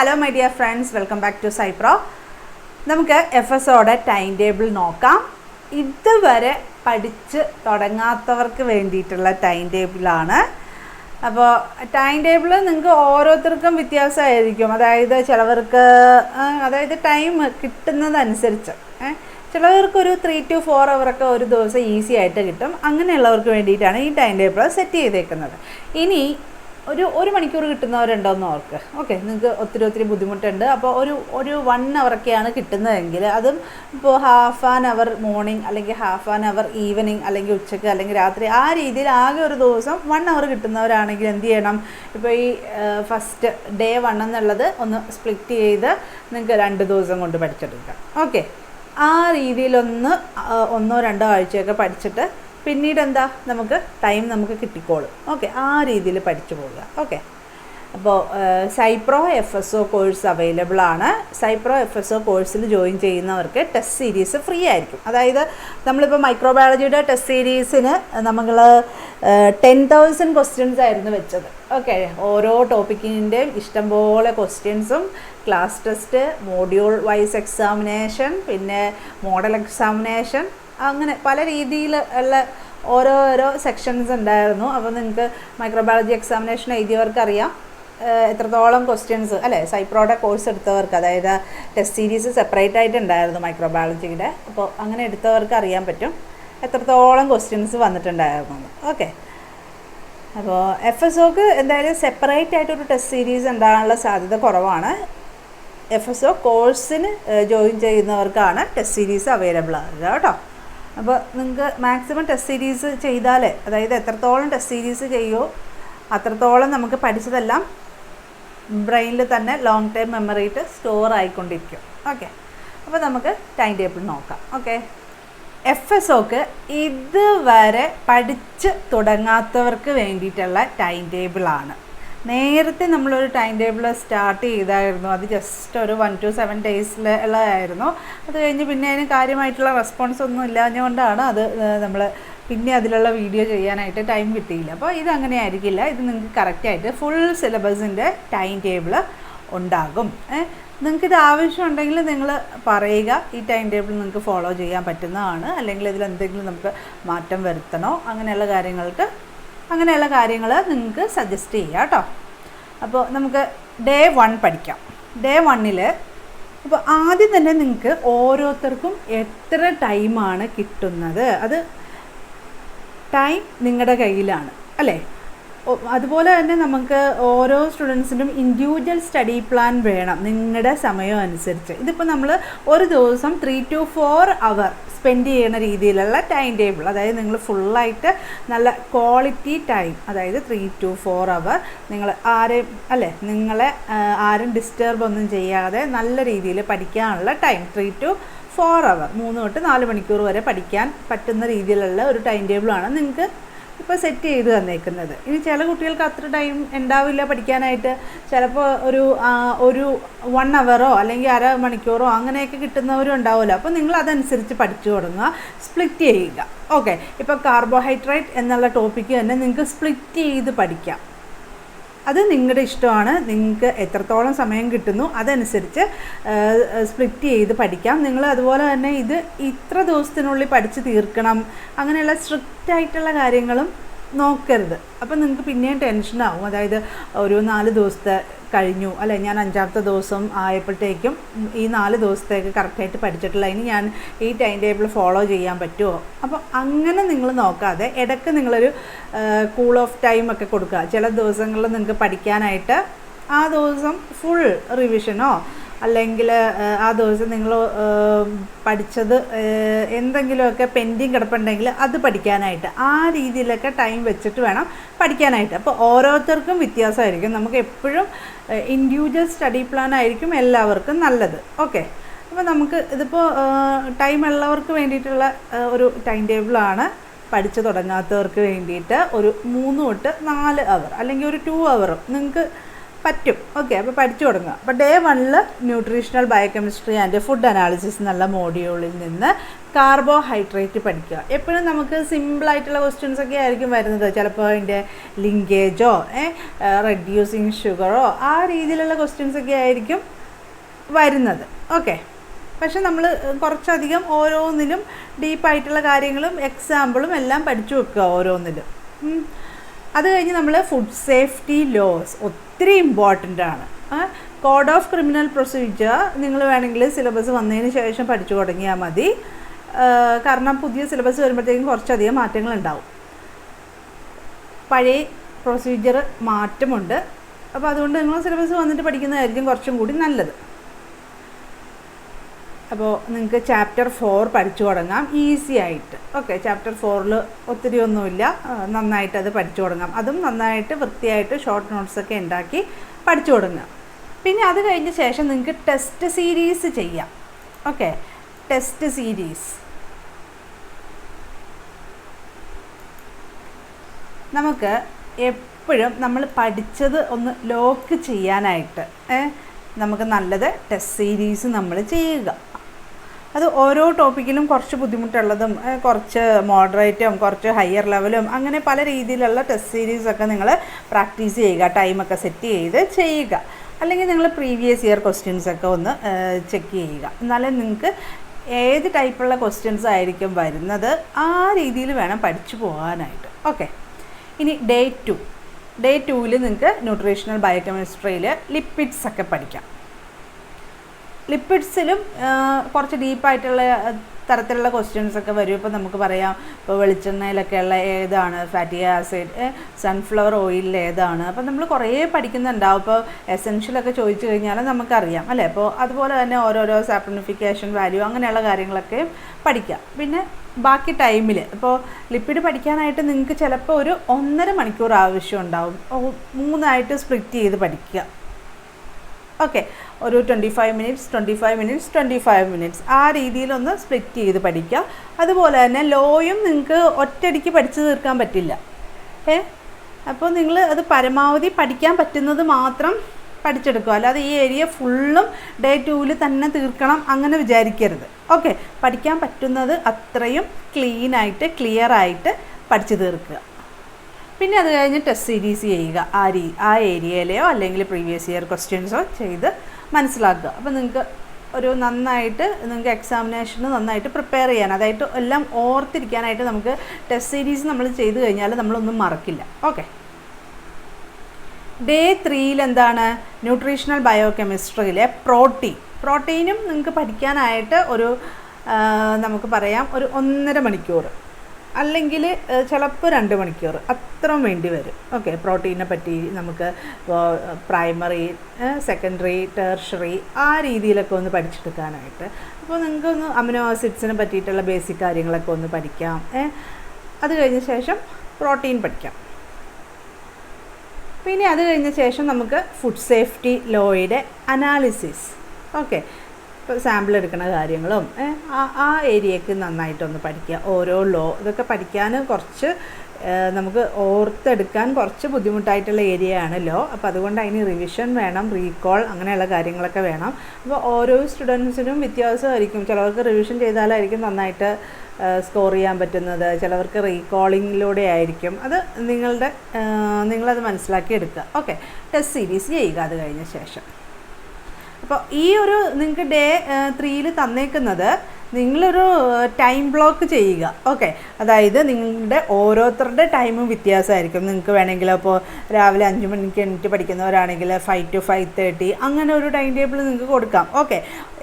Hello my dear friends welcome back to സൈപ്രോ നമുക്ക് F S ഒയുടെ time table നോക്കാം. ഇതുവരെ പഠിച്ച് തുടങ്ങാത്തവർക്ക് വേണ്ടിയിട്ടുള്ള ടൈം ടേബിളാണ് അപ്പോൾ ടൈം ടേബിൾ നിങ്ങൾക്ക് ഓരോരുത്തർക്കും വ്യത്യാസമായിരിക്കും. അതായത് ചിലവർക്ക് അതായത് ടൈം കിട്ടുന്നതനുസരിച്ച് ചിലവർക്ക് ചിലവർക്കൊരു ത്രീ ടു ഫോർ അവറൊക്കെ ഒരു ദിവസം ഈസി ആയിട്ട് കിട്ടും. അങ്ങനെയുള്ളവർക്ക് വേണ്ടിയിട്ടാണ് ഈ ടൈം ടേബിൾ സെറ്റ് ചെയ്തേക്കുന്നത്. ഇനി ഒരു ഒരു മണിക്കൂർ കിട്ടുന്നവരുണ്ടോയെന്ന് ഓർക്ക്. ഓക്കെ നിങ്ങൾക്ക് ഒത്തിരി ഒത്തിരി ബുദ്ധിമുട്ടുണ്ട്. അപ്പോൾ ഒരു ഒരു വൺ അവറൊക്കെയാണ് കിട്ടുന്നതെങ്കിൽ അതും ഇപ്പോൾ ഹാഫ് ആൻ അവർ മോർണിംഗ് അല്ലെങ്കിൽ ഹാഫ് ആൻ അവർ ഈവനിങ് അല്ലെങ്കിൽ ഉച്ചയ്ക്ക് അല്ലെങ്കിൽ രാത്രി ആ രീതിയിൽ ആകെ ഒരു ദിവസം വൺ അവർ കിട്ടുന്നവരാണെങ്കിൽ എന്ത് ചെയ്യണം? ഇപ്പോൾ ഈ ഫസ്റ്റ് ഡേ വൺ എന്നുള്ളത് ഒന്ന് സ്പ്ലിറ്റ് ചെയ്ത് നിങ്ങൾക്ക് രണ്ട് ദിവസം കൊണ്ട് പഠിച്ചെടുക്കാം. ഓക്കെ. ആ രീതിയിലൊന്ന് ഒന്നോ രണ്ടോ ആഴ്ചയൊക്കെ പഠിച്ചിട്ട് പിന്നീട് എന്താ നമുക്ക് ടൈം നമുക്ക് കിട്ടിക്കോളും. ഓക്കെ ആ രീതിയിൽ പഠിച്ചു പോവുക. ഓക്കെ അപ്പോൾ സൈപ്രോ F S O course available ആണ്. സൈപ്രോ എഫ് എസ് ഒ കോഴ്സിൽ ജോയിൻ ചെയ്യുന്നവർക്ക് ടെസ്റ്റ് സീരീസ് ഫ്രീ ആയിരിക്കും. അതായത് നമ്മളിപ്പോൾ മൈക്രോബയോളജിയുടെ ടെസ്റ്റ് സീരീസിന് നമ്മൾ ടെൻ തൗസൻഡ് ക്വസ്റ്റ്യൻസ് ആയിരുന്നു വെച്ചത്. ഓക്കെ ഓരോ ടോപ്പിക്കിന്റെയും ഇഷ്ടംപോലെ ക്വസ്റ്റ്യൻസും class test module wise examination പിന്നെ മോഡൽ എക്സാമിനേഷൻ അങ്ങനെ പല രീതിയിൽ ഉള്ള ഓരോരോ സെക്ഷൻസ് ഉണ്ടായിരുന്നു. അപ്പോൾ നിങ്ങൾക്ക് മൈക്രോബയോളജി എക്സാമിനേഷൻ എഴുതിയവർക്ക് അറിയാം എത്രത്തോളം ക്വസ്റ്റ്യൻസ് അല്ലേ സൈപ്രോടെ കോഴ്സ് എടുത്തവർക്ക് അതായത് ടെസ്റ്റ് സീരീസ് സെപ്പറേറ്റ് ആയിട്ട് ഉണ്ടായിരുന്നു മൈക്രോബയോളജിയുടെ അപ്പോൾ അങ്ങനെ എടുത്തവർക്ക് അറിയാൻ പറ്റും എത്രത്തോളം ക്വസ്റ്റ്യൻസ് വന്നിട്ടുണ്ടായിരുന്നു. ഓക്കെ അപ്പോൾ എഫ് എസ് ഒക്ക് എന്തായാലും സെപ്പറേറ്റ് ആയിട്ടൊരു ടെസ്റ്റ് സീരീസ് ഉണ്ടാകാനുള്ള സാധ്യത കുറവാണ്. എഫ് എസ് ഒ കോഴ്സിന് ജോയിൻ ചെയ്യുന്നവർക്കാണ് ടെസ്റ്റ് സീരീസ് അവൈലബിൾ ആകുക കേട്ടോ. അപ്പോൾ നിങ്ങൾക്ക് മാക്സിമം ടെസ്റ്റ് സീരീസ് ചെയ്താലേ അതായത് എത്രത്തോളം ടെസ്റ്റ് സീരീസ് ചെയ്യുമോ അത്രത്തോളം നമുക്ക് പഠിച്ചതെല്ലാം ബ്രെയിനിൽ തന്നെ ലോങ് ടൈം മെമ്മറിയിട്ട് സ്റ്റോർ ആയിക്കൊണ്ടിരിക്കും. ഓക്കെ അപ്പോൾ നമുക്ക് ടൈം ടേബിൾ നോക്കാം. ഓക്കെ എഫ് എസ് ഒക്ക് ഇതുവരെ പഠിച്ച് തുടങ്ങാത്തവർക്ക് വേണ്ടിയിട്ടുള്ള ടൈം ടേബിളാണ് നേരത്തെ നമ്മളൊരു ടൈം ടേബിൾ സ്റ്റാർട്ട് ചെയ്തായിരുന്നു. അത് ജസ്റ്റ് ഒരു വൺ ടു സെവൻ ഡേയ്സിൽ ഉള്ളതായിരുന്നു. അത് കഴിഞ്ഞ് പിന്നെ അതിന് കാര്യമായിട്ടുള്ള റെസ്പോൺസ് ഒന്നും ഇല്ലാഞ്ഞുകൊണ്ടാണ് അത് നമ്മൾ പിന്നെ അതിലുള്ള വീഡിയോ ചെയ്യാനായിട്ട് ടൈം കിട്ടിയില്ല. അപ്പോൾ ഇതങ്ങനെ ആയിരിക്കില്ല. ഇത് നിങ്ങൾക്ക് കറക്റ്റായിട്ട് ഫുൾ സിലബസിന്റെ ടൈം ടേബിൾ ഉണ്ടാകും. നിങ്ങൾക്ക് ഇത് ആവശ്യമുണ്ടെങ്കിൽ നിങ്ങൾ പറയുക. ഈ ടൈം ടേബിൾ നിങ്ങൾക്ക് ഫോളോ ചെയ്യാൻ പറ്റുന്നതാണ്. അല്ലെങ്കിൽ ഇതിൽ എന്തെങ്കിലും നമുക്ക് മാറ്റം വരുത്തണോ? അങ്ങനെയുള്ള കാര്യങ്ങൾക്ക് അങ്ങനെയുള്ള കാര്യങ്ങൾ നിങ്ങൾക്ക് സജസ്റ്റ് ചെയ്യാം കേട്ടോ അപ്പോൾ നമുക്ക് ഡേ വൺ പഠിക്കാം. ഡേ വണ്ണിൽ അപ്പോൾ ആദ്യം തന്നെ നിങ്ങൾക്ക് ഓരോരുത്തർക്കും എത്ര ടൈമാണ് കിട്ടുന്നത്? അത് ടൈം നിങ്ങളുടെ കയ്യിലാണ് അല്ലേ? അതുപോലെ തന്നെ നമുക്ക് ഓരോ സ്റ്റുഡൻസിനും ഇൻഡിവിജ്വൽ സ്റ്റഡി പ്ലാൻ വേണം നിങ്ങളുടെ സമയം അനുസരിച്ച്. ഇതിപ്പോൾ നമ്മൾ ഒരു ദിവസം three to four hour spend ചെയ്യുന്ന രീതിയിലുള്ള ടൈം ടേബിൾ അതായത് നിങ്ങൾ ഫുള്ളായിട്ട് നല്ല ക്വാളിറ്റി ടൈം അതായത് ത്രീ ടു ഫോർ അവർ നിങ്ങൾ ആരെയും അല്ലേ നിങ്ങളെ ആരും ഡിസ്റ്റർബ് ഒന്നും ചെയ്യാതെ നല്ല രീതിയിൽ പഠിക്കാനുള്ള time three to four hour മൂന്ന് തൊട്ട് നാല് മണിക്കൂർ വരെ പഠിക്കാൻ പറ്റുന്ന രീതിയിലുള്ള ഒരു ടൈം ടേബിളാണ് നിങ്ങൾക്ക് ഇപ്പോൾ സെറ്റ് ചെയ്ത് തന്നേക്കുന്നത്. ഇനി ചില കുട്ടികൾക്ക് അത്ര ടൈം ഉണ്ടാവില്ല പഠിക്കാനായിട്ട്. ചിലപ്പോൾ ഒരു ഒരു വൺ അവറോ അല്ലെങ്കിൽ അര മണിക്കൂറോ അങ്ങനെയൊക്കെ കിട്ടുന്നവരും ഉണ്ടാവുമല്ലോ. അപ്പോൾ നിങ്ങൾ അതനുസരിച്ച് പഠിച്ചു തുടങ്ങുക. സ്പ്ലിറ്റ് ചെയ്യുക. ഓക്കെ ഇപ്പോൾ കാർബോഹൈഡ്രേറ്റ് എന്നുള്ള ടോപ്പിക്ക് തന്നെ നിങ്ങൾക്ക് സ്പ്ലിറ്റ് ചെയ്ത് പഠിക്കാം. അത് നിങ്ങളുടെ ഇഷ്ടമാണ്. നിങ്ങൾക്ക് എത്രത്തോളം സമയം കിട്ടുന്നു അതനുസരിച്ച് സ്പ്ലിറ്റ് ചെയ്ത് പഠിക്കാം. നിങ്ങൾ അതുപോലെ തന്നെ ഇത് ഇത്ര ദിവസത്തിനുള്ളിൽ പഠിച്ച് തീർക്കണം. അങ്ങനെയുള്ള സ്ട്രിക്റ്റ് ആയിട്ടുള്ള കാര്യങ്ങളും നോക്കരുത്. അപ്പം നിങ്ങൾക്ക് പിന്നെയും ടെൻഷനാവും അതായത് ഒരു നാല് ദിവസത്തെ കഴിഞ്ഞു അല്ലെ ഞാൻ അഞ്ചാമത്തെ ദിവസം ആയപ്പോഴത്തേക്കും ഈ നാല് ദിവസത്തേക്ക് കറക്റ്റായിട്ട് പഠിച്ചിട്ടുള്ള ഇനി ഞാൻ ഈ ടൈം ടേബിൾ ഫോളോ ചെയ്യാൻ പറ്റുമോ അപ്പോൾ അങ്ങനെ നിങ്ങൾ നോക്കാതെ ഇടയ്ക്ക് നിങ്ങളൊരു കൂൾ ഓഫ് ടൈം ഒക്കെ കൊടുക്കുക. ചില ദിവസങ്ങളിൽ നിങ്ങൾക്ക് പഠിക്കാനായിട്ട് ആ ദിവസം ഫുൾ റിവിഷനോ അല്ലെങ്കിൽ ആ ദിവസം നിങ്ങൾ പഠിച്ചത് എന്തെങ്കിലുമൊക്കെ പെൻഡിങ് കിടപ്പുണ്ടെങ്കിൽ അത് പഠിക്കാനായിട്ട് ആ രീതിയിലൊക്കെ ടൈം വെച്ചിട്ട് വേണം പഠിക്കാനായിട്ട്. അപ്പോൾ ഓരോരുത്തർക്കും വ്യത്യാസമായിരിക്കും. നമുക്ക് എപ്പോഴും ഇൻഡിവിജ്വൽ സ്റ്റഡി പ്ലാൻ ആയിരിക്കും എല്ലാവർക്കും നല്ലത്. ഓക്കെ അപ്പോൾ നമുക്ക് ഇതിപ്പോൾ ടൈം ഉള്ളവർക്ക് വേണ്ടിയിട്ടുള്ള ഒരു ടൈം ടേബിളാണ് പഠിച്ചു തുടങ്ങാത്തവർക്ക് വേണ്ടിയിട്ട് ഒരു മൂന്ന് തൊട്ട് നാല് അവർ അല്ലെങ്കിൽ ഒരു ടു അവർ നിങ്ങൾക്ക് പറ്റും. ഓക്കെ അപ്പോൾ പഠിച്ചു തുടങ്ങുക. അപ്പോൾ ഡേ വണ്ണിൽ nutritional biochemistry and food analysis എന്നുള്ള മോഡ്യൂളിൽ നിന്ന് കാർബോഹൈഡ്രേറ്റ് പഠിക്കുക. എപ്പോഴും നമുക്ക് സിമ്പിളായിട്ടുള്ള ക്വസ്റ്റ്യൻസ് ഒക്കെ ആയിരിക്കും വരുന്നത്. ചിലപ്പോൾ അതിന്റെ ലിങ്കേജോ റെഡ്യൂസിങ് ഷുഗറോ ആ രീതിയിലുള്ള ക്വസ്റ്റ്യൻസ് ഒക്കെ ആയിരിക്കും വരുന്നത്. ഓക്കെ പക്ഷെ നമ്മൾ കുറച്ചധികം ഓരോന്നിലും ഡീപ്പായിട്ടുള്ള കാര്യങ്ങളും എക്സാമ്പിളും എല്ലാം പഠിച്ചു വെക്കുക ഓരോന്നിലും. അത് കഴിഞ്ഞ് നമ്മൾ ഫുഡ് സേഫ്റ്റി ലോസ് ഒത്തിരി ഇമ്പോർട്ടന്റ് ആണ്. കോഡ് ഓഫ് ക്രിമിനൽ പ്രൊസീജിയർ നിങ്ങൾ വേണമെങ്കിൽ സിലബസ് വന്നതിന് ശേഷം പഠിച്ചു തുടങ്ങിയാൽ മതി. കാരണം പുതിയ സിലബസ് വരുമ്പോഴത്തേക്കും കുറച്ചധികം മാറ്റങ്ങൾ ഉണ്ടാവും. പഴയ പ്രൊസീജിയർ മാറ്റമുണ്ട്. അപ്പോൾ അതുകൊണ്ട് നിങ്ങൾ സിലബസ് വന്നിട്ട് പഠിക്കുന്നതായിരിക്കും കുറച്ചും കൂടി നല്ലത്. അപ്പോൾ നിങ്ങൾക്ക് ചാപ്റ്റർ ഫോർ പഠിച്ചു തുടങ്ങാം. ഈസി ആയിട്ട്. ഓക്കെ ചാപ്റ്റർ ഫോറിൽ ഒത്തിരി ഒന്നുമില്ല. നന്നായിട്ട് അത് പഠിച്ചു തുടങ്ങാം. അതും നന്നായിട്ട് വൃത്തിയായിട്ട് ഷോർട്ട് നോട്ട്സൊക്കെ ഉണ്ടാക്കി പഠിച്ചു തുടങ്ങുക പിന്നെ അത് കഴിഞ്ഞ ശേഷം നിങ്ങൾക്ക് ടെസ്റ്റ് സീരീസ് ചെയ്യാം. ഓക്കെ ടെസ്റ്റ് സീരീസ് നമുക്ക് എപ്പോഴും നമ്മൾ പഠിച്ചത് ഒന്ന് ലോക്ക് ചെയ്യാനായിട്ട് നമുക്ക് നല്ലത് ടെസ്റ്റ് സീരീസ് നമ്മൾ ചെയ്യുക. അത് ഓരോ ടോപ്പിക്കിലും കുറച്ച് ബുദ്ധിമുട്ടുള്ളതും കുറച്ച് മോഡറേറ്റും കുറച്ച് ഹയർ ലെവലും അങ്ങനെ പല രീതിയിലുള്ള ടെസ്റ്റ് സീരീസൊക്കെ നിങ്ങൾ പ്രാക്ടീസ് ചെയ്യുക ടൈമൊക്കെ സെറ്റ് ചെയ്ത് ചെയ്യുക. അല്ലെങ്കിൽ നിങ്ങൾ പ്രീവിയസ് ഇയർ ക്വസ്റ്റ്യൻസ് ഒക്കെ ഒന്ന് ചെക്ക് ചെയ്യുക. എന്നാലേ നിങ്ങൾക്ക് ഏത് ടൈപ്പുള്ള ക്വസ്റ്റ്യൻസ് ആയിരിക്കും വരുന്നത് ആ രീതിയിൽ വേണം പഠിച്ചു പോകാനായിട്ട്. ഓക്കെ. ഇനി ഡേ ടു. ഡേ ടൂവിൽ നിങ്ങൾക്ക് ന്യൂട്രീഷണൽ ബയോകെമിസ്ട്രിയിൽ ലിപ്പിഡ്സ് ഒക്കെ പഠിക്കാം. ലിപ്പിഡ്സിലും കുറച്ച് ഡീപ്പായിട്ടുള്ള തരത്തിലുള്ള ക്വസ്റ്റ്യൻസ് ഒക്കെ വരും. ഇപ്പോൾ നമുക്ക് പറയാം ഇപ്പോൾ വെളിച്ചെണ്ണയിലൊക്കെയുള്ള ഏതാണ്? ഫാറ്റി ആസിഡ് സൺഫ്ലവർ ഓയിലിൽ ഏതാണ്? അപ്പോൾ നമ്മൾ കുറേ പഠിക്കുന്നുണ്ടാവും. ഇപ്പോൾ എസെൻഷ്യലൊക്കെ ചോദിച്ചു കഴിഞ്ഞാൽ നമുക്കറിയാം അല്ലേ? അപ്പോൾ അതുപോലെ തന്നെ ഓരോരോ സാപ്ലിഫിക്കേഷൻ വാല്യൂ അങ്ങനെയുള്ള കാര്യങ്ങളൊക്കെ പഠിക്കാം. പിന്നെ ബാക്കി ടൈമിൽ ഇപ്പോൾ ലിപ്പിഡ് പഠിക്കാനായിട്ട് നിങ്ങൾക്ക് ചിലപ്പോൾ ഒരു ഒന്നര മണിക്കൂർ ആവശ്യം ഉണ്ടാവും. മൂന്നായിട്ട് സ്പ്ലിറ്റ് ചെയ്ത് പഠിക്കുക. ഓക്കെ ഒരു twenty five minutes twenty five minutes twenty five minutes ആ രീതിയിലൊന്ന് സ്പ്ലിറ്റ് ചെയ്ത് പഠിക്കുക. അതുപോലെ തന്നെ ലോയും നിങ്ങൾക്ക് ഒറ്റയടിക്ക് പഠിച്ചു തീർക്കാൻ പറ്റില്ല. ഏ? അപ്പോൾ നിങ്ങൾ അത് പരമാവധി പഠിക്കാൻ പറ്റുന്നത് മാത്രം പഠിച്ചെടുക്കുക. അല്ലാതെ ഈ ഏരിയ ഫുള്ളും ഡേ ടൂവിൽ തന്നെ തീർക്കണം അങ്ങനെ വിചാരിക്കരുത്. ഓക്കെ പഠിക്കാൻ പറ്റുന്നത് അത്രയും ക്ലീനായിട്ട് ക്ലിയർ ആയിട്ട് പഠിച്ചു തീർക്കുക. പിന്നെ അത് കഴിഞ്ഞ് ടെസ്റ്റ് സീരീസ് ചെയ്യുക. ആ രീ ആ ഏരിയയിലെയോ അല്ലെങ്കിൽ പ്രീവിയസ് ഇയർ ക്വസ്റ്റ്യൻസോ ചെയ്ത് മനസ്സിലാക്കുക. അപ്പോൾ നിങ്ങൾക്ക് ഒരു നന്നായിട്ട് നിങ്ങൾക്ക് എക്സാമിനേഷന് നന്നായിട്ട് പ്രിപ്പയർ ചെയ്യാൻ അതായത് എല്ലാം ഓർത്തിരിക്കാനായിട്ട് നമുക്ക് ടെസ്റ്റ് സീരീസ് നമ്മൾ ചെയ്ത് കഴിഞ്ഞാൽ നമ്മളൊന്നും മറക്കില്ല. ഓക്കെ ഡേ ത്രീയിൽ എന്താണ്? ന്യൂട്രീഷണൽ ബയോ കെമിസ്ട്രിയിലെ പ്രോട്ടീൻ പ്രോട്ടീനും നിങ്ങൾക്ക് പഠിക്കാനായിട്ട് ഒരു നമുക്ക് പറയാം ഒരു ഒന്നര മണിക്കൂർ അല്ലെങ്കിൽ ചിലപ്പോൾ രണ്ട് മണിക്കൂർ അത്രയും വേണ്ടി വരും. ഓക്കെ പ്രോട്ടീനെ പറ്റി നമുക്ക് പ്രൈമറി സെക്കൻഡറി ടേർഷറി ആ രീതിയിലൊക്കെ ഒന്ന് പഠിച്ചെടുക്കാനായിട്ട്. അപ്പോൾ നിങ്ങൾക്കൊന്ന് അമിനോ ആസിഡ്സിനെ പറ്റിയിട്ടുള്ള ബേസിക് കാര്യങ്ങളൊക്കെ ഒന്ന് പഠിക്കാം അത് കഴിഞ്ഞ ശേഷം പ്രോട്ടീൻ പഠിക്കാം. പിന്നെ അത് കഴിഞ്ഞ ശേഷം നമുക്ക് ഫുഡ് സേഫ്റ്റി ലോയുടെ അനാലിസിസ്. ഓക്കെ സാമ്പിൾ എടുക്കുന്ന കാര്യങ്ങളും ആ ഏരിയക്ക് നന്നായിട്ടൊന്ന് പഠിക്കുക. ഓരോ ലോ ഇതൊക്കെ പഠിക്കാൻ കുറച്ച് നമുക്ക് ഓർത്തെടുക്കാൻ കുറച്ച് ബുദ്ധിമുട്ടായിട്ടുള്ള ഏരിയ ആണ് ലോ അപ്പോൾ അതുകൊണ്ട് അതിന് റിവിഷൻ വേണം റീകോൾ അങ്ങനെയുള്ള കാര്യങ്ങളൊക്കെ വേണം. അപ്പോൾ ഓരോ സ്റ്റുഡൻസിനും വ്യത്യാസമായിരിക്കും. ചിലവർക്ക് റിവിഷൻ ചെയ്താലായിരിക്കും നന്നായിട്ട് സ്കോർ ചെയ്യാൻ പറ്റുന്നത്. ചിലവർക്ക് റീകോളിങ്ങിലൂടെ ആയിരിക്കും. അത് നിങ്ങളുടെ നിങ്ങളത് മനസ്സിലാക്കി എടുക്കുക. ഓക്കെ ടെസ്റ്റ് സീരീസ് ചെയ്യുക അത് കഴിഞ്ഞ ശേഷം. അപ്പോൾ ഈ ഒരു നിങ്ങൾക്ക് ഡേ ത്രീയിൽ തന്നേക്കുന്നത് നിങ്ങളൊരു ടൈം ബ്ലോക്ക് ചെയ്യുക. ഓക്കെ അതായത് നിങ്ങളുടെ ഓരോരുത്തരുടെ ടൈമും വ്യത്യാസമായിരിക്കും. നിങ്ങൾക്ക് വേണമെങ്കിൽ അപ്പോൾ രാവിലെ അഞ്ച് മണിക്ക് എണീറ്റ് പഠിക്കുന്നവരാണെങ്കിൽ ഫൈവ് ടു ഫൈവ് തേർട്ടി അങ്ങനെ ഒരു ടൈം ടേബിൾ നിങ്ങൾക്ക് കൊടുക്കാം. ഓക്കെ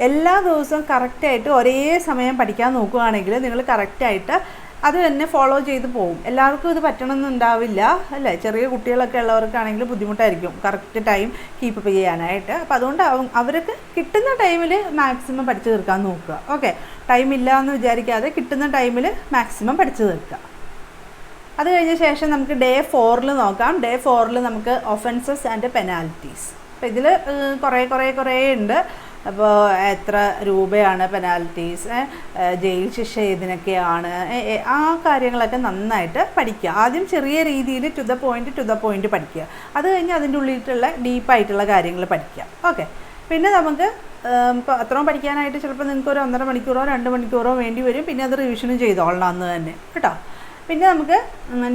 എല്ലാ ദിവസവും കറക്റ്റായിട്ട് ഒരേ സമയം പഠിക്കാൻ നോക്കുകയാണെങ്കിൽ നിങ്ങൾ കറക്റ്റായിട്ട് അത് തന്നെ ഫോളോ ചെയ്ത് പോകും എല്ലാവർക്കും ഇത് പറ്റണമെന്നുണ്ടാവില്ല അല്ലേ? ചെറിയ കുട്ടികളൊക്കെ ഉള്ളവർക്കാണെങ്കിൽ ബുദ്ധിമുട്ടായിരിക്കും. കറക്റ്റ് ടൈം കീപ്പ് ചെയ്യാനായിട്ട്. അപ്പോൾ അതുകൊണ്ട് അവ- അവർക്ക് കിട്ടുന്ന ടൈമിൽ മാക്സിമം പഠിച്ചു തീർക്കാൻ നോക്കുക. ഓക്കെ ടൈം ഇല്ല എന്ന് വിചാരിക്കാതെ കിട്ടുന്ന ടൈമിൽ മാക്സിമം പഠിച്ചു തീർക്കുക. അത് കഴിഞ്ഞ ശേഷം നമുക്ക് ഡേ ഫോറിൽ നോക്കാം. ഡേ ഫോറിൽ നമുക്ക് ഒഫൻസസ് ആൻഡ് പെനാൽറ്റീസ് അപ്പോൾ ഇതിൽ കുറേ കുറേ കുറേ ഉണ്ട്. അപ്പോൾ എത്ര രൂപയാണ് പെനാൽറ്റീസ് ജയിൽ ശിക്ഷ ഏ, ആ കാര്യങ്ങളൊക്കെ നന്നായിട്ട് പഠിക്കുക. ആദ്യം ചെറിയ രീതിയിൽ to the point to the point പഠിക്കുക. അത് കഴിഞ്ഞ് അതിന്റെ ഉള്ളിലുള്ള ഡീപ്പായിട്ടുള്ള കാര്യങ്ങൾ പഠിക്കുക. ഓക്കെ പിന്നെ നമുക്ക് ഇപ്പോൾ അത്രയും പഠിക്കാനായിട്ട് ചിലപ്പോൾ നിങ്ങൾക്ക് ഒരു ഒന്നര മണിക്കൂറോ രണ്ട് മണിക്കൂറോ വേണ്ടി വരും. പിന്നെ അത് റിവിഷനും ചെയ്തോളണം അന്ന് തന്നെ. കേട്ടോ. പിന്നെ നമുക്ക്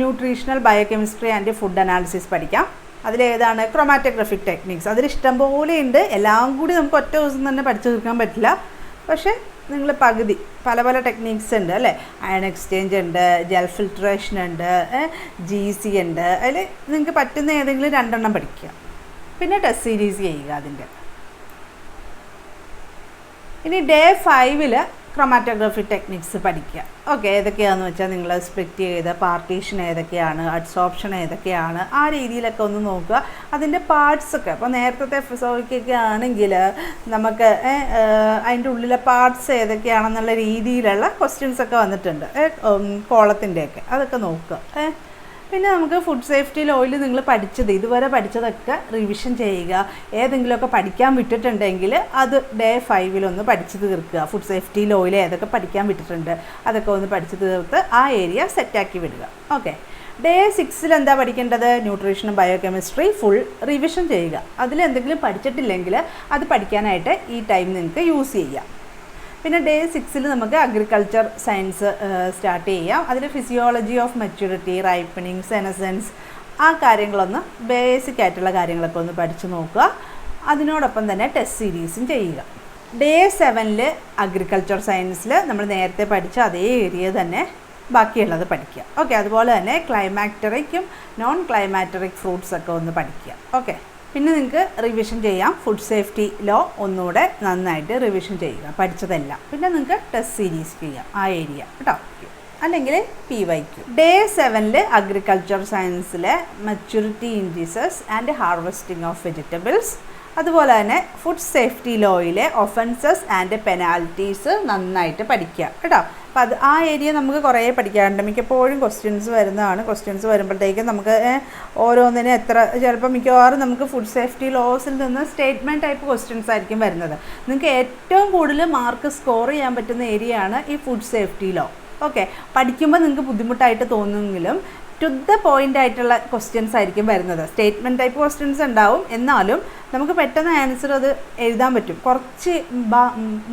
nutritional biochemistry and food analysis പഠിക്കാം. അതിലേതാണ് ക്രൊമാറ്റോഗ്രഫിക് ടെക്നിക്സ് അതിൽ ഇഷ്ടം പോലെ ഉണ്ട്. എല്ലാം കൂടി നമുക്ക് ഒറ്റ ദിവസം തന്നെ പഠിച്ചു തീർക്കാൻ പറ്റില്ല. പക്ഷേ നിങ്ങൾ പകുതി പല പല ടെക്നീക്സ് ഉണ്ട് അല്ലേ? അയൺ എക്സ്ചേഞ്ച് ഉണ്ട് ജെൽ ഫിൽട്രേഷൻ ഉണ്ട് ജി സി ഉണ്ട്. അതിൽ നിങ്ങൾക്ക് പറ്റുന്ന ഏതെങ്കിലും രണ്ടെണ്ണം പഠിക്കുക. പിന്നെ ടെസ്റ്റ് സീരീസ് ചെയ്യുക അതിന്റെ. ഇനി ഡേ ഫൈവിൽ ക്രൊമാറ്റോഗ്രഫി ടെക്നിക്സ് പഠിക്കുക. ഓക്കെ ഏതൊക്കെയാണെന്ന് വെച്ചാൽ നിങ്ങൾ സ്പ്ലിറ്റ് ചെയ്ത് പാർട്ടീഷൻ ഏതൊക്കെയാണ് അഡ്സോപ്ഷൻ ഏതൊക്കെയാണ് ആ രീതിയിലൊക്കെ ഒന്ന് നോക്കുക. അതിന്റെ പാർട്സ് ഒക്കെ അപ്പോൾ നേരത്തെ എഫ് എസ് ആണെങ്കിൽ നമുക്ക് അതിന്റെ ഉള്ളിലെ പാർട്സ് ഏതൊക്കെയാണെന്നുള്ള രീതിയിലുള്ള ക്വസ്റ്റ്യൻസ് ഒക്കെ വന്നിട്ടുണ്ട്. കോളത്തിന്റെയൊക്കെ അതൊക്കെ നോക്കുക. ഏ പിന്നെ നമുക്ക് ഫുഡ് സേഫ്റ്റി ലോയിൽ നിങ്ങൾ പഠിച്ചത് ഇതുവരെ പഠിച്ചതൊക്കെ റിവിഷൻ ചെയ്യുക. ഏതെങ്കിലുമൊക്കെ പഠിക്കാൻ വിട്ടിട്ടുണ്ടെങ്കിൽ അത് ഡേ ഫൈവിലൊന്ന് പഠിച്ചു തീർക്കുക. ഫുഡ് സേഫ്റ്റി ലോയിൽ ഏതൊക്കെ പഠിക്കാൻ വിട്ടിട്ടുണ്ട് അതൊക്കെ ഒന്ന് പഠിച്ചു തീർത്ത് ആ ഏരിയ സെറ്റാക്കി വിടുക. ഓക്കെ ഡേ സിക്സിൽ എന്താ പഠിക്കേണ്ടത്? ന്യൂട്രീഷനും ബയോകെമിസ്ട്രി ഫുൾ റിവിഷൻ ചെയ്യുക. അതിൽ എന്തെങ്കിലും പഠിച്ചിട്ടില്ലെങ്കിൽ അത് പഠിക്കാനായിട്ട് ഈ ടൈം നിങ്ങൾക്ക് യൂസ് ചെയ്യാം. പിന്നെ ഡേ സിക്സിൽ നമുക്ക് അഗ്രികൾച്ചർ സയൻസ് സ്റ്റാർട്ട് ചെയ്യാം. അതിൽ physiology of maturity ripening senescence ആ കാര്യങ്ങളൊന്ന് ബേസിക് ആയിട്ടുള്ള കാര്യങ്ങളൊക്കെ ഒന്ന് പഠിച്ചു നോക്കുക. അതിനോടൊപ്പം തന്നെ ടെസ്റ്റ് സീരീസും ചെയ്യുക. ഡേ സെവനിൽ അഗ്രികൾച്ചർ സയൻസിൽ നമ്മൾ നേരത്തെ പഠിച്ച അതേ ഏരിയ തന്നെ ബാക്കിയുള്ളത് പഠിക്കുക. ഓക്കെ അതുപോലെ തന്നെ ക്ലൈമാക്ടറിക്കും നോൺ ക്ലൈമാറ്ററിക് ഫ്രൂട്ട്സ് ഒക്കെ ഒന്ന് പഠിക്കുക. ഓക്കെ പിന്നെ നിങ്ങൾക്ക് റിവിഷൻ ചെയ്യാം. ഫുഡ് സേഫ്റ്റി ലോ ഒന്നുകൂടെ നന്നായിട്ട് റിവിഷൻ ചെയ്യുക. പഠിച്ചതെല്ലാം. പിന്നെ നിങ്ങൾക്ക് ടെസ്റ്റ് സീരീസ് ചെയ്യാം. ആ ഏരിയ കേട്ടോ? അല്ലെങ്കിൽ പി വൈ ക്യു ഡേ സെവനിൽ agriculture സയൻസിലെ maturity indices and harvesting of vegetables അതുപോലെ തന്നെ ഫുഡ് സേഫ്റ്റി ലോയിലെ ഒഫൻസസ് ആൻഡ് പെനാൽറ്റീസ് നന്നായിട്ട് പഠിക്കുക കേട്ടോ. അപ്പോൾ അത് ആ ഏരിയ നമുക്ക് കുറേ പഠിക്കാറുണ്ട്. മിക്കപ്പോഴും ക്വസ്റ്റ്യൻസ് വരുന്നതാണ്. ക്വസ്റ്റ്യൻസ് വരുമ്പോഴത്തേക്കും നമുക്ക് ഓരോന്നിനും എത്ര ചിലപ്പോൾ മിക്കവാറും നമുക്ക് ഫുഡ് സേഫ്റ്റി ലോസിൽ നിന്ന് സ്റ്റേറ്റ്മെന്റ് ടൈപ്പ് ക്വസ്റ്റ്യൻസ് ആയിരിക്കും വരുന്നത്. നിങ്ങൾക്ക് ഏറ്റവും കൂടുതൽ മാർക്ക് സ്കോർ ചെയ്യാൻ പറ്റുന്ന ഏരിയയാണ് ഈ ഫുഡ് സേഫ്റ്റി ലോ ഓക്കെ പഠിക്കുമ്പോൾ നിങ്ങൾക്ക് ബുദ്ധിമുട്ടായിട്ട് തോന്നുമെങ്കിലും ടു ദ പോയിന്റ് ആയിട്ടുള്ള ക്വസ്റ്റ്യൻസ് ആയിരിക്കും വരുന്നത്. സ്റ്റേറ്റ്മെന്റ് ടൈപ്പ് ക്വസ്റ്റ്യൻസ് ഉണ്ടാവും. എന്നാലും നമുക്ക് പെട്ടെന്ന് ആൻസർ അത് എഴുതാൻ പറ്റും. കുറച്ച്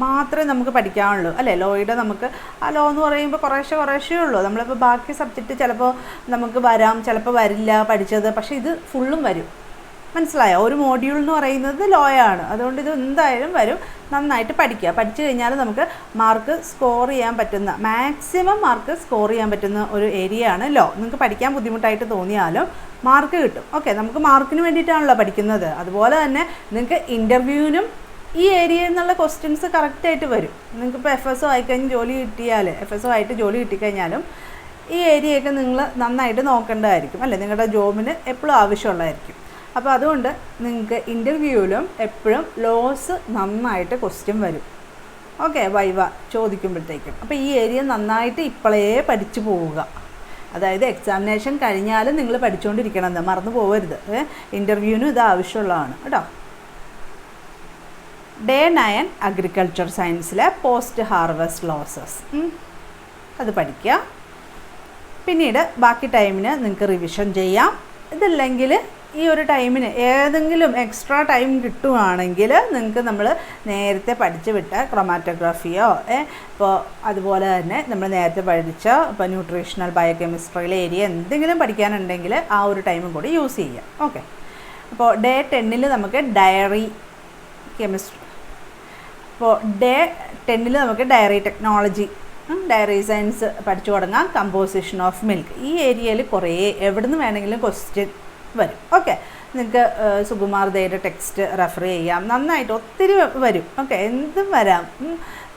മാത്രമേ നമുക്ക് പഠിക്കാനുള്ളൂ അല്ലേ? ലോയുടെ നമുക്ക് ആ ലോ എന്ന് പറയുമ്പോൾ കുറേശ്ശെ കുറേശ്ശേ ഉള്ളൂ. നമ്മളിപ്പോൾ ബാക്കി സബ്ജക്റ്റ് ചിലപ്പോൾ നമുക്ക് വരാം ചിലപ്പോൾ വരില്ല പഠിച്ചത്. പക്ഷേ ഇത് ഫുള്ളും വരും. മനസ്സിലായോ? ഒരു മോഡ്യൂൾ എന്ന് പറയുന്നത് ലോ ആണ് അതുകൊണ്ട് ഇത് എന്തായാലും വരും. നന്നായിട്ട് പഠിക്കുക. പഠിച്ചു കഴിഞ്ഞാൽ നമുക്ക് മാർക്ക് സ്കോർ ചെയ്യാൻ പറ്റുന്ന മാക്സിമം മാർക്ക് സ്കോർ ചെയ്യാൻ പറ്റുന്ന ഒരു ഏരിയ ആണ് ലോ. നിങ്ങൾക്ക് പഠിക്കാൻ ബുദ്ധിമുട്ടായിട്ട് തോന്നിയാലും മാർക്ക് കിട്ടും. ഓക്കെ നമുക്ക് മാർക്കിന് വേണ്ടിയിട്ടാണല്ലോ പഠിക്കുന്നത്. അതുപോലെ തന്നെ നിങ്ങൾക്ക് ഇന്റർവ്യൂവിനും ഈ ഏരിയയിൽ നിന്നുള്ള ക്വസ്റ്റ്യൻസ് കറക്റ്റായിട്ട് വരും. നിങ്ങൾക്ക് ഇപ്പോൾ എഫ് എസ് ഒ ആയിക്കഴിഞ്ഞ് ജോലി കിട്ടിയാൽ എഫ് എസ് ഒ ആയിട്ട് ജോലി കിട്ടിക്കഴിഞ്ഞാലും ഈ ഏരിയയൊക്കെ നിങ്ങൾ നന്നായിട്ട് നോക്കേണ്ടതായിരിക്കും. അല്ലേ? നിങ്ങളുടെ ജോബിന് എപ്പോഴും ആവശ്യമുള്ളതായിരിക്കും. അപ്പോൾ അതുകൊണ്ട് നിങ്ങൾക്ക് ഇന്റർവ്യൂവിലും എപ്പോഴും ലോസ് നന്നായിട്ട് ക്വസ്റ്റ്യൻ വരും. ഓക്കെ വൈവ ചോദിക്കുമ്പോഴത്തേക്കും. അപ്പോൾ ഈ ഏരിയ നന്നായിട്ട് ഇപ്പോഴേ പഠിച്ചു പോവുക. അതായത് എക്സാമിനേഷൻ കഴിഞ്ഞാലും നിങ്ങൾ പഠിച്ചുകൊണ്ടിരിക്കണം മറന്നു പോകരുത് ഇന്റർവ്യൂവിനും ഇത് ആവശ്യമുള്ളതാണ് കേട്ടോ. ഡേ നയൻ അഗ്രികൾച്ചർ സയൻസിലെ പോസ്റ്റ് ഹാർവസ്റ്റ് ലോസസ് അത് പഠിക്കുക. പിന്നീട് ബാക്കി ടൈമിന് നിങ്ങൾക്ക് റിവിഷൻ ചെയ്യാം. ഇതില്ലെങ്കിൽ ഈ ഒരു ടൈമിന് ഏതെങ്കിലും എക്സ്ട്രാ ടൈം കിട്ടുകയാണെങ്കിൽ നിങ്ങൾക്ക് നമ്മൾ നേരത്തെ പഠിച്ചു വിട്ട ക്രൊമാറ്റോഗ്രാഫിയോ ഇപ്പോൾ അതുപോലെ തന്നെ നമ്മൾ നേരത്തെ പഠിച്ച ഇപ്പോൾ ന്യൂട്രീഷണൽ ബയോകെമിസ്ട്രിയിലെ ഏരിയ എന്തെങ്കിലും പഠിക്കാനുണ്ടെങ്കിൽ ആ ഒരു ടൈമും കൂടി യൂസ് ചെയ്യാം. ഓക്കെ. അപ്പോൾ ഡേ ടെന്നിൽ നമുക്ക് ഡയറി കെമിസ്ട്രി അപ്പോൾ ഡേ ടെന്നിൽ നമുക്ക് ഡയറി ടെക്നോളജി ഡയറി സയൻസ് പഠിച്ചു തുടങ്ങാം. കമ്പോസിഷൻ ഓഫ് മിൽക്ക് ഈ ഏരിയയിൽ കുറേ എവിടെ നിന്ന് വേണമെങ്കിലും ക്വസ്റ്റ്യൻ വരും. ഓക്കെ നിങ്ങൾക്ക് സുകുമാർ ദേയുടെ ടെക്സ്റ്റ് റെഫർ ചെയ്യാം. നന്നായിട്ട് ഒത്തിരി വരും. ഓക്കെ എന്തും വരാം.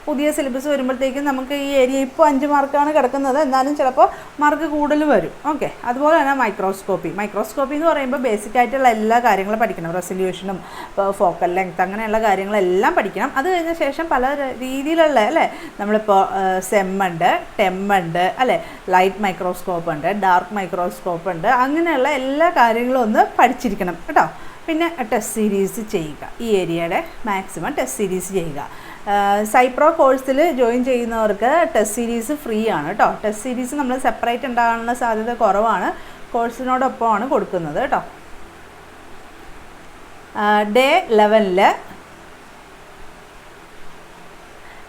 പുതിയ സിലബസ് വരുമ്പോഴത്തേക്കും നമുക്ക് ഈ ഏരിയ ഇപ്പോൾ അഞ്ച് മാർക്കാണ് കിടക്കുന്നത്. എന്നാലും ചിലപ്പോൾ മാർക്ക് കൂടുതൽ വരും. ഓക്കെ അതുപോലെ തന്നെ മൈക്രോസ്കോപ്പി മൈക്രോസ്കോപ്പി എന്ന് പറയുമ്പോൾ ബേസിക് ആയിട്ടുള്ള എല്ലാ കാര്യങ്ങളും പഠിക്കണം. റെസൊല്യൂഷനും ഫോക്കൽ ലെങ്ത് അങ്ങനെയുള്ള കാര്യങ്ങളെല്ലാം പഠിക്കണം. അത് കഴിഞ്ഞ ശേഷം പല രീതിയിലുള്ള അല്ലേ? നമ്മളിപ്പോൾ സെമ്മുണ്ട് ടെമ്മുണ്ട് അല്ലേ? ലൈറ്റ് മൈക്രോസ്കോപ്പ് ഉണ്ട് ഡാർക്ക് മൈക്രോസ്കോപ്പ് ഉണ്ട്. അങ്ങനെയുള്ള എല്ലാ കാര്യങ്ങളും ഒന്ന് പഠിച്ചിരിക്കണം. കേട്ടോ? പിന്നെ ടെസ്റ്റ് സീരീസ് ചെയ്യുക. ഈ ഏരിയയുടെ മാക്സിമം ടെസ്റ്റ് സീരീസ് ചെയ്യുക. സൈപ്രോ കോഴ്സിൽ ജോയിൻ ചെയ്യുന്നവർക്ക് ടെസ്റ്റ് സീരീസ് ഫ്രീ ആണ് കേട്ടോ ടെസ്റ്റ് സീരീസ് നമ്മൾ സെപ്പറേറ്റ് ഉണ്ടാകാനുള്ള സാധ്യത കുറവാണ്. കോഴ്സിനോടൊപ്പമാണ് കൊടുക്കുന്നത് കേട്ടോ ഡേ ലെവനിൽ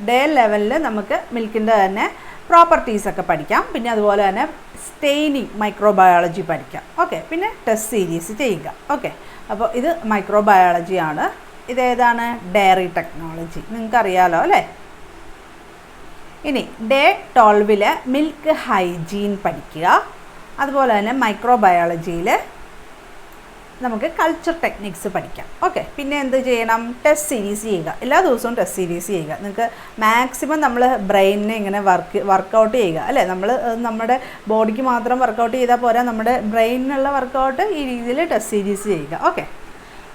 ഡേ ലെവലിൽ നമുക്ക് മിൽക്കിന്റെ തന്നെ പ്രോപ്പർട്ടീസ് ഒക്കെ പഠിക്കാം. പിന്നെ അതുപോലെ തന്നെ സ്റ്റെയിനിങ് മൈക്രോബയോളജി പഠിക്കാം. ഓക്കെ പിന്നെ ടെസ്റ്റ് സീരീസ് ചെയ്യുക. ഓക്കെ അപ്പോൾ ഇത് മൈക്രോബയോളജി ആണ്. ഇതേതാണ് ഡയറി ടെക്നോളജി നിങ്ങൾക്കറിയാലോ അല്ലേ? ഇനി ഡേ ട്വൽവിൽ മിൽക്ക് ഹൈജീൻ പഠിക്കുക. അതുപോലെ തന്നെ മൈക്രോബയോളജിയിൽ നമുക്ക് കൾച്ചർ ടെക്നിക്സ് പഠിക്കാം. ഓക്കെ പിന്നെ എന്ത് ചെയ്യണം? ടെസ്റ്റ് സീരീസ് ചെയ്യുക. എല്ലാ ദിവസവും ടെസ്റ്റ് സീരീസ് ചെയ്യുക. നിങ്ങൾക്ക് മാക്സിമം നമ്മൾ ബ്രെയിനിനെ ഇങ്ങനെ വർക്ക് വർക്കൗട്ട് ചെയ്യുക അല്ലേ? നമ്മൾ നമ്മുടെ ബോഡിക്ക് മാത്രം വർക്കൗട്ട് ചെയ്താൽ പോരാ. നമ്മുടെ ബ്രെയിനിനുള്ള വർക്കൗട്ട് ഈ രീതിയിൽ ടെസ്റ്റ് സീരീസ് ചെയ്യുക. ഓക്കെ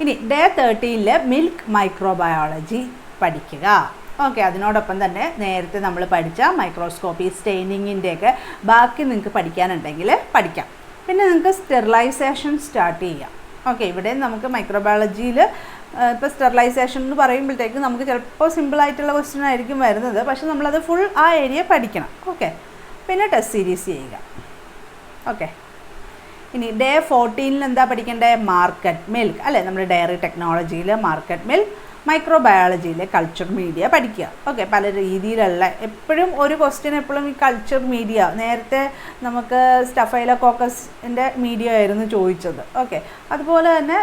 ഇനി ഡേ തേർട്ടീനിലെ മിൽക്ക് മൈക്രോബയോളജി പഠിക്കുക. ഓക്കെ അതിനോടൊപ്പം തന്നെ നേരത്തെ നമ്മൾ പഠിച്ച മൈക്രോസ്കോപ്പി സ്റ്റെയിനിങ്ങിന്റെയൊക്കെ ബാക്കി നിങ്ങൾക്ക് പഠിക്കാനുണ്ടെങ്കിൽ പഠിക്കാം. പിന്നെ നിങ്ങൾക്ക് സ്റ്റെറിലൈസേഷൻ സ്റ്റാർട്ട് ചെയ്യാം. ഓക്കെ ഇവിടെ നമുക്ക് മൈക്രോബയോളജിയിൽ ഇപ്പോൾ സ്റ്റെറിലൈസേഷൻ എന്ന് പറയുമ്പോഴത്തേക്ക് നമുക്ക് ചിലപ്പോൾ സിമ്പിളായിട്ടുള്ള ക്വസ്റ്റ്യൻ ആയിരിക്കും വരുന്നത്. പക്ഷെ നമ്മളത് ഫുൾ ആ ഏരിയ പഠിക്കണം. ഓക്കെ പിന്നെ ടെസ്റ്റ് സീരീസ് ചെയ്യുക. ഓക്കെ ഇനി ഡേ ഫോർട്ടീനിൽ എന്താ പഠിക്കേണ്ടത് മാർക്കറ്റ് മിൽക്ക് അല്ലേ? നമ്മുടെ ഡയറി ടെക്നോളജിയിൽ മാർക്കറ്റ് മിൽക്ക് മൈക്രോബയോളജിയിലെ കൾച്ചർ മീഡിയ പഠിക്കുക. ഓക്കെ പല രീതിയിലുള്ള എപ്പോഴും ഒരു ക്വസ്റ്റ്യൻ എപ്പോഴും ഈ കൾച്ചർ മീഡിയ നേരത്തെ നമുക്ക് സ്റ്റഫൈല കോക്കസിന്റെ മീഡിയ ആയിരുന്നു ചോദിച്ചത്. ഓക്കെ അതുപോലെ തന്നെ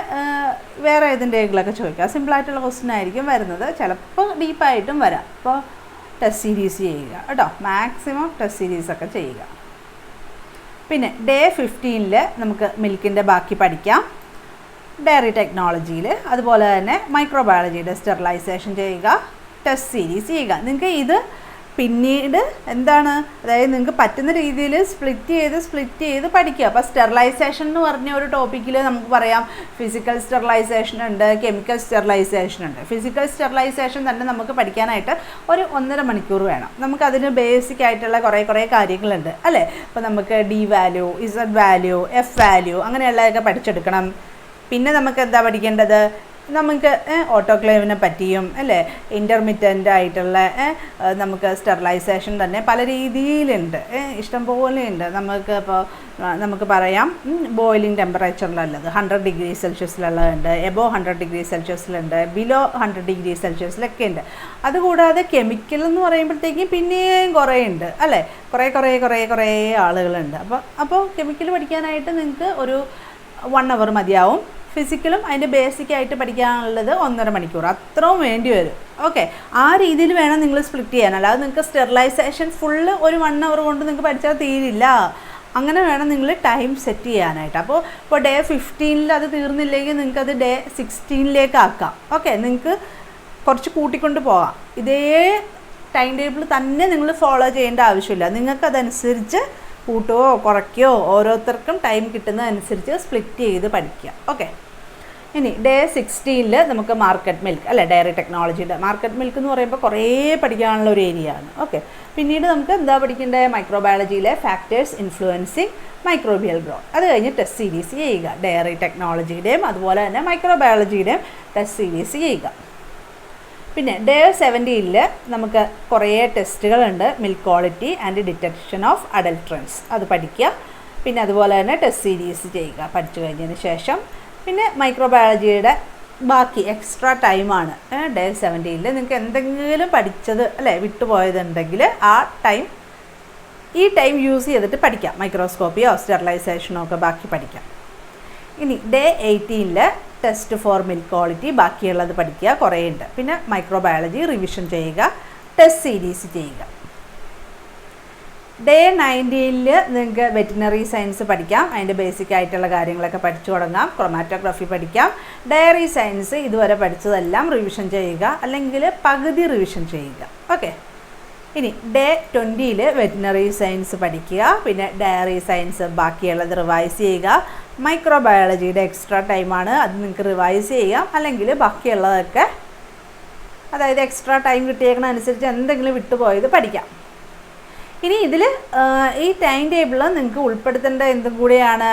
വേറെ ഏതിന്റെയെങ്കിലൊക്കെ ചോദിക്കുക. സിമ്പിളായിട്ടുള്ള ക്വസ്റ്റ്യൻ ആയിരിക്കും വരുന്നത്. ചിലപ്പോൾ ഡീപ്പായിട്ടും വരാം. അപ്പോൾ ടെസ്റ്റ് സീരീസ് ചെയ്യുക. കേട്ടോ? മാക്സിമം ടെസ്റ്റ് സീരീസ് ഒക്കെ ചെയ്യുക. പിന്നെ ഡേ ഫിഫ്റ്റീനിൽ നമുക്ക് മിൽക്കിന്റെ ബാക്കി പഠിക്കാം. ഡയറി ടെക്നോളജിയിൽ അതുപോലെ തന്നെ മൈക്രോബയോളജിയുടെ സ്റ്റെറിലൈസേഷൻ ചെയ്യുക. ടെസ്റ്റ് സീരീസ് ചെയ്യുക. നിങ്ങൾക്ക് ഇത് പിന്നീട് എന്താണ്? അതായത് നിങ്ങൾക്ക് പറ്റുന്ന രീതിയിൽ സ്പ്ലിറ്റ് ചെയ്ത് സ്പ്ലിറ്റ് ചെയ്ത് പഠിക്കുക. അപ്പോൾ സ്റ്റെറിലൈസേഷൻ എന്ന് പറഞ്ഞ ഒരു ടോപ്പിക്കിൽ നമുക്ക് പറയാം. ഫിസിക്കൽ സ്റ്റെറിലൈസേഷൻ ഉണ്ട് കെമിക്കൽ സ്റ്റെറിലൈസേഷൻ ഉണ്ട്. ഫിസിക്കൽ സ്റ്റെറിലൈസേഷൻ തന്നെ നമുക്ക് പഠിക്കാനായിട്ട് ഒരു ഒന്നര മണിക്കൂർ വേണം. നമുക്കതിന് ബേസിക് ആയിട്ടുള്ള കുറേ കുറേ കാര്യങ്ങളുണ്ട് അല്ലേ? അപ്പോൾ നമുക്ക് D value Z value F value അങ്ങനെയുള്ളതൊക്കെ പഠിച്ചെടുക്കണം. പിന്നെ നമുക്ക് എന്താ പഠിക്കേണ്ടത്? നമുക്ക് ഓട്ടോക്ലേവിനെ പറ്റിയും അല്ലേ? ഇന്റർമീഡിയന്റ് ആയിട്ടുള്ള നമുക്ക് സ്റ്റെറിലൈസേഷൻ തന്നെ പല രീതിയിലുണ്ട്. ഇഷ്ടംപോലെയുണ്ട് നമുക്ക് ഇപ്പോൾ നമുക്ക് പറയാം ബോയിലിംഗ് ടെമ്പറേച്ചറിലുള്ളത് ഹൺഡ്രഡ് ഡിഗ്രി സെൽഷ്യസിലുള്ളതുണ്ട് എബോ ഹൺഡ്രഡ് ഡിഗ്രി സെൽഷ്യസിലുണ്ട് ബിലോ ഹൺഡ്രഡ് ഡിഗ്രി സെൽഷ്യസിലൊക്കെ ഉണ്ട് അതുകൂടാതെ കെമിക്കൽ എന്ന് പറയുമ്പോഴത്തേക്കും പിന്നെയും കുറേ ഉണ്ട് അല്ലേ? കുറേ കുറേ കുറേ കുറേ ആളുകളുണ്ട്. അപ്പോൾ അപ്പോൾ കെമിക്കൽ പഠിക്കാനായിട്ട് നിങ്ങൾക്ക് ഒരു വൺ അവർ മതിയാവും. ഫിസിക്കലും അതിന്റെ ബേസിക്കായിട്ട് പഠിക്കാനുള്ളത് ഒന്നര മണിക്കൂർ. അത്രയും വേണ്ടി വരും. ഓക്കെ ആ രീതിയിൽ വേണം നിങ്ങൾ സ്പ്ലിറ്റ് ചെയ്യാൻ. അല്ലാതെ നിങ്ങൾക്ക് സ്റ്റെറിലൈസേഷൻ ഫുള്ള് ഒരു വൺ അവർ കൊണ്ട് നിങ്ങൾക്ക് പഠിച്ചാൽ തീരില്ല. അങ്ങനെ വേണം നിങ്ങൾ ടൈം സെറ്റ് ചെയ്യാനായിട്ട്. അപ്പോൾ ഇപ്പോൾ ഡേ ഫിഫ്റ്റീനിൽ അത് തീർന്നില്ലെങ്കിൽ അത് ഡേ സിക്സ്റ്റീനിലേക്ക് ആക്കാം. ഓക്കെ നിങ്ങൾക്ക് കുറച്ച് കൂട്ടിക്കൊണ്ട് പോകാം ഇതേ ടൈം ടേബിൾ തന്നെ നിങ്ങൾ ഫോളോ ചെയ്യേണ്ട ആവശ്യമില്ല. നിങ്ങൾക്കതനുസരിച്ച് കൂട്ടുകയോ കുറയ്ക്കുകയോ ഓരോരുത്തർക്കും ടൈം കിട്ടുന്നതനുസരിച്ച് സ്പ്ലിറ്റ് ചെയ്ത് പഠിക്കുക. ഓക്കെ ഇനി ഡേ സിക്സ്റ്റീനിൽ നമുക്ക് മാർക്കറ്റ് മിൽക്ക് അല്ലെ ഡയറി ടെക്നോളജിയുടെ മാർക്കറ്റ് മിൽക്ക് എന്ന് പറയുമ്പോൾ കുറേ പഠിക്കാനുള്ള ഒരു ഏരിയ ആണ്. ഓക്കെ പിന്നീട് നമുക്ക് എന്താ പഠിക്കേണ്ടത് മൈക്രോബയോളജിയിലെ ഫാക്ടേഴ്സ് ഇൻഫ്ലുവൻസിങ് മൈക്രോബിയൽ ഗ്രോ അത് കഴിഞ്ഞ് ടെസ്റ്റ് സീരീസ് ചെയ്യുക. ഡയറി ടെക്നോളജിയുടെയും അതുപോലെ തന്നെ മൈക്രോബയോളജിയുടെയും ടെസ്റ്റ് സീരീസ് ചെയ്യുക. പിന്നെ ഡേ സെവന്റീനിൽ നമുക്ക് കുറേ ടെസ്റ്റുകളുണ്ട്. Milk quality and detection of adulterants അത് പഠിക്കുക. പിന്നെ അതുപോലെ തന്നെ ടെസ്റ്റ് സീരീസ് ചെയ്യുക. പഠിച്ചു കഴിഞ്ഞതിന് ശേഷം പിന്നെ മൈക്രോബയോളജിയുടെ ബാക്കി എക്സ്ട്രാ ടൈമാണ് ഡേ സെവന്റീനിൽ നിങ്ങൾക്ക് എന്തെങ്കിലും പഠിച്ചത് അല്ലേ വിട്ടുപോയതുണ്ടെങ്കിൽ ആ ടൈം ഈ ടൈം യൂസ് ചെയ്തിട്ട് പഠിക്കാം. മൈക്രോസ്കോപ്പിയോ സ്റ്റെറിലൈസേഷനോ ഒക്കെ ബാക്കി പഠിക്കാം. ഇനി ഡേ എയ്റ്റീനിൽ ടെസ്റ്റ് ഫോർ മിൽക്ക് ക്വാളിറ്റി ബാക്കിയുള്ളത് പഠിക്കുക. കുറേ ഉണ്ട്. പിന്നെ മൈക്രോബയോളജി റിവിഷൻ ചെയ്യുക. ടെസ്റ്റ് സീരീസ് ചെയ്യുക. ഡേ നയന്റീനിൽ നിങ്ങൾക്ക് വെറ്റിനറി സയൻസ് പഠിക്കാം. അതിന്റെ ബേസിക് ആയിട്ടുള്ള കാര്യങ്ങളൊക്കെ പഠിച്ചു തുടങ്ങാം. ക്രൊമാറ്റോഗ്രഫി പഠിക്കാം. ഡയറി സയൻസ് ഇതുവരെ പഠിച്ചതെല്ലാം റിവിഷൻ ചെയ്യുക. അല്ലെങ്കിൽ പകുതി റിവിഷൻ ചെയ്യുക. ഓക്കെ ഇനി ഡേ ട്വന്റിയിൽ വെറ്റിനറി സയൻസ് പഠിക്കുക പിന്നെ ഡയറി സയൻസ് ബാക്കിയുള്ളത് റിവൈസ് ചെയ്യുക. മൈക്രോബയോളജിയുടെ എക്സ്ട്രാ ടൈമാണ് അത് നിങ്ങൾക്ക് റിവൈസ് ചെയ്യാം. അല്ലെങ്കിൽ ബാക്കിയുള്ളതൊക്കെ അതായത് എക്സ്ട്രാ ടൈം കിട്ടിയേക്കണ അനുസരിച്ച് എന്തെങ്കിലും വിട്ടുപോയത് പഠിക്കാം. ഇനി ഇതിൽ ഈ ടൈം ടേബിൾ നിങ്ങൾക്ക് ഉൾപ്പെടുത്തേണ്ട എന്തും കൂടിയാണ്?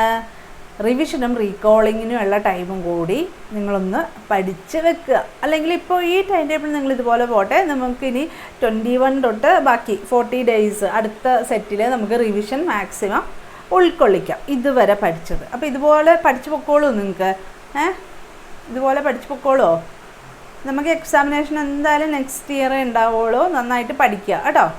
റിവിഷനും റീകോളിങ്ങിനും ഉള്ള ടൈമും കൂടി നിങ്ങളൊന്ന് പഠിച്ച് വെക്കുക. അല്ലെങ്കിൽ ഇപ്പോൾ ഈ ടൈം ടേബിൾ നിങ്ങൾ ഇതുപോലെ പോട്ടെ നമുക്കിനി ട്വന്റി വൺ തൊട്ട് ബാക്കി ഫോർട്ടി ഡേയ്സ് അടുത്ത സെറ്റിൽ നമുക്ക് റിവിഷൻ മാക്സിമം ഉൾക്കൊള്ളിക്കാം. ഇതുവരെ പഠിച്ചത്. അപ്പോൾ ഇതുപോലെ പഠിച്ചു പൊക്കോളൂ നിങ്ങൾക്ക്. ഏ? ഇതുപോലെ പഠിച്ചു പൊക്കോളൂ. നമുക്ക് എക്സാമിനേഷൻ എന്തായാലും നെക്സ്റ്റ് ഇയർ ഉണ്ടാവുള്ളൂ. നന്നായിട്ട് പഠിക്കുക. കേട്ടോ?